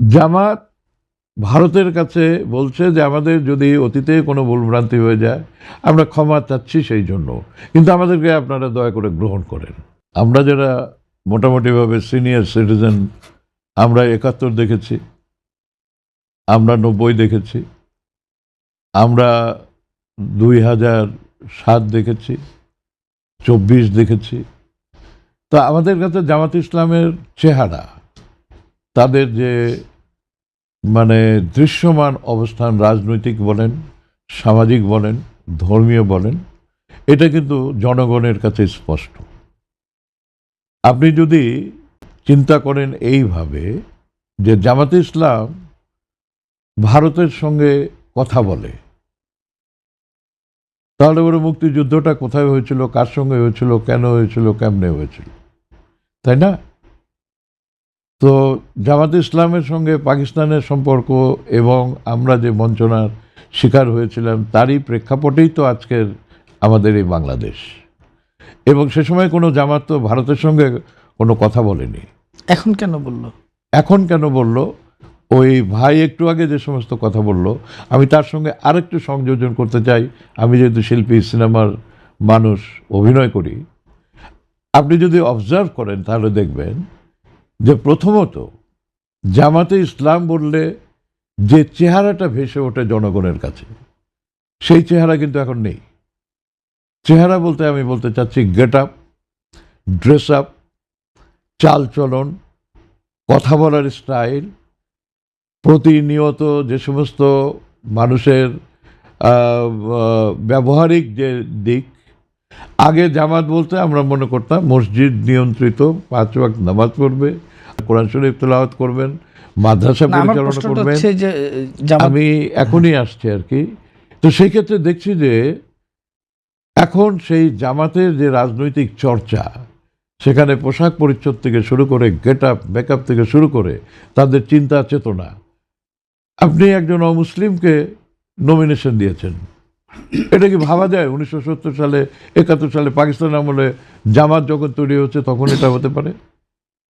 জামাত ভারতের কাছে বলছে যে আমাদের যদি অতীতে কোনো ভুলভ্রান্তি হয়ে যায়, আমরা ক্ষমা চাচ্ছি সেই জন্য। কিন্তু আমাদেরকে আপনারা দয়া করে গ্রহণ করেন। আমরা যারা মোটামুটিভাবে সিনিয়র সিটিজেন, আমরা একাত্তর দেখেছি, আমরা নব্বই দেখেছি, আমরা দুই হাজার সাত দেখেছি, চব্বিশ দেখেছি। তা আমাদের কাছে জামাত ইসলামের চেহারা তাদের যে মানে দৃশ্যমান অবস্থান রাজনৈতিক বলেন, সামাজিক বলেন, ধর্মীয় বলেন, এটা কিন্তু জনগণের কাছে স্পষ্ট। আপনি যদি চিন্তা করেন এইভাবে যে জামাতে ইসলাম ভারতের সঙ্গে কথা বলে, তাহলে ওর মুক্তিযুদ্ধটা কোথায় হয়েছিল, কার সঙ্গে হয়েছিল, কেন হয়েছিল, কেমনে হয়েছিল, তাই না? তো জামাত ইসলামের সঙ্গে পাকিস্তানের সম্পর্ক এবং আমরা যে বঞ্চনার শিকার হয়েছিলাম তারই প্রেক্ষাপটেই তো আজকের আমাদের এই বাংলাদেশ। এবং সে সময় কোনো জামাত তো ভারতের সঙ্গে কোনো কথা বলেনি। এখন কেন বলল? এখন কেন বলল? ওই ভাই একটু আগে যে সমস্ত কথা বলল আমি তার সঙ্গে আরেকটু সংযোজন করতে চাই। আমি যেহেতু শিল্পী সিনেমার মানুষ অভিনয় করি। আপনি যদি অবজার্ভ করেন তাহলে দেখবেন যে প্রথমত, জামাতে ইসলাম বললে যে চেহারাটা ভেসে ওঠে জনগণের কাছে, সেই চেহারা কিন্তু এখন নেই। চেহারা বলতে আমি বলতে চাচ্ছি গেট আপ ড্রেস আপ চালচলন কথা বলার স্টাইল প্রতিনিয়ত যে সমস্ত মানুষের ব্যবহারিক যে দিক, আগে জামাত বলতে আমরা মনে করতাম মসজিদ নিয়ন্ত্রিত, পাঁচ ওয়াক্ত নামাজ পড়বে কোরআন শরীফ তেলাওয়াত করবেন মাদ্রাসা পরিচালনা করবেন। আমি এখনই আসছি আর কি। তো সেই ক্ষেত্রে দেখছি যে এখন সেই জামাতের যে রাজনৈতিক চর্চা সেখানে পোশাক পরিচ্ছদ থেকে শুরু করে গেট আপ মেকআপ থেকে শুরু করে তাদের চিন্তা চেতনা। আপনি একজন অমুসলিমকে নমিনেশন দিয়েছেন। এটা কি ভাবা যায়? উনিশশো সত্তর সালে একাত্তর সালে পাকিস্তান আমলে জামাত যখন তৈরি হচ্ছে তখন এটা হতে পারে?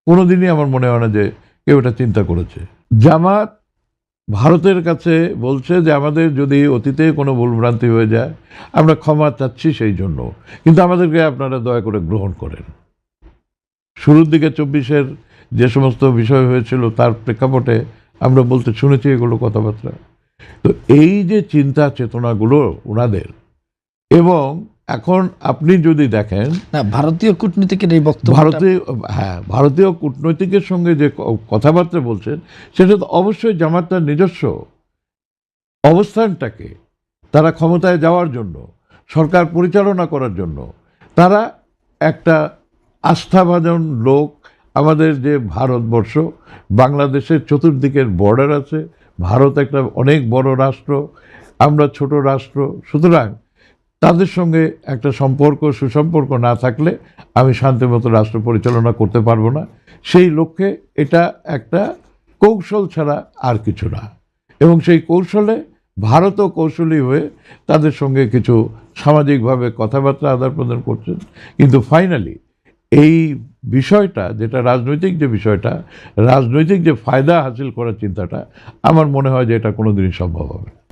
কোনোদিনই আমার মনে হয় না যে কেউ এটা চিন্তা করেছে। জামাত ভারতের কাছে বলছে যে আমাদের যদি অতীতে কোনো ভুলভ্রান্তি হয়ে যায়, আমরা ক্ষমা চাচ্ছি সেই জন্য। কিন্তু আমাদেরকে আপনারা দয়া করে গ্রহণ করেন। শুরুর দিকে চব্বিশের যে সমস্ত বিষয় হয়েছিল, তার প্রেক্ষাপটে আমরা বলতে শুনেছি এগুলো কথাবার্তা। তো এই যে চিন্তা চেতনাগুলো ওনাদের এবং এখন আপনি যদি দেখেন না ভারতীয় কূটনীতিকের এই বক্তব্য ভারতীয় হ্যাঁ ভারতীয় কূটনৈতিকের সঙ্গে যে কথাবার্তা বলছেন সেটা তো অবশ্যই জামাত তার নিজস্ব অবস্থানটাকে তারা ক্ষমতায় যাওয়ার জন্য সরকার পরিচালনা করার জন্য তারা একটা আস্থাভাজন লোক আমাদের যে ভারতবর্ষ বাংলাদেশের চতুর্দিকের বর্ডার আছে ভারত একটা অনেক বড় রাষ্ট্র আমরা ছোট রাষ্ট্র সুতরাং তাদের সঙ্গে একটা সম্পর্ক, সুসম্পর্ক না থাকলে আমি শান্তিমতো রাষ্ট্র পরিচালনা করতে পারব না। সেই লক্ষ্যে এটা একটা কৌশল ছাড়া আর কিছু না। এবং সেই কৌশলে ভারতও কৌশলী হয়ে তাদের সঙ্গে কিছু সামাজিকভাবে কথাবার্তা আদান প্রদান করছেন কিন্তু ফাইনালি এই বিষয়টা, যেটা রাজনৈতিক যে বিষয়টা, রাজনৈতিক যে ফায়দা হাসিল করার চিন্তাটা, আমার মনে হয় যে এটা কোনোদিনই সম্ভব হবে না।